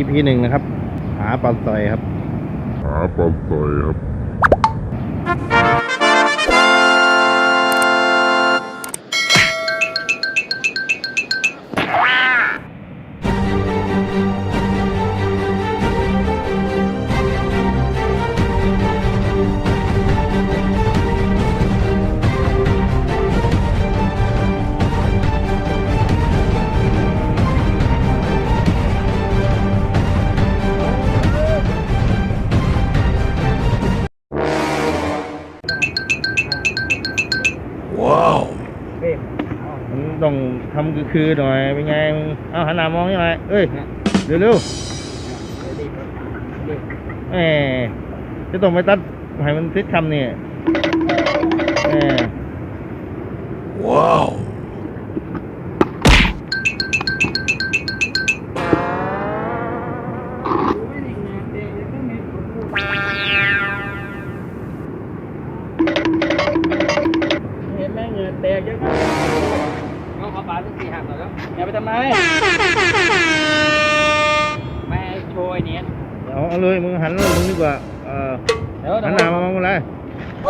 EP หนึ่งนะครับ หาปลาต่อยครับ หาปลาต่อยครับ มันต้องทำคือคือๆหน่อยเป็นไงมึงเอาหันหน้ามองยังไงเอ้ยเร็วเร็วๆแหมจะต้องไปตัดให้มันติดคำนี่แหมเห็ สักสี่หักหน่อยแล้วอย่าไปทำไมไม่ให้โชยเนี้ยเอาเอาเลยมึงหันเลยมึงดีกว่าเออเดี๋ยวหันหน้ามามองอะไรเ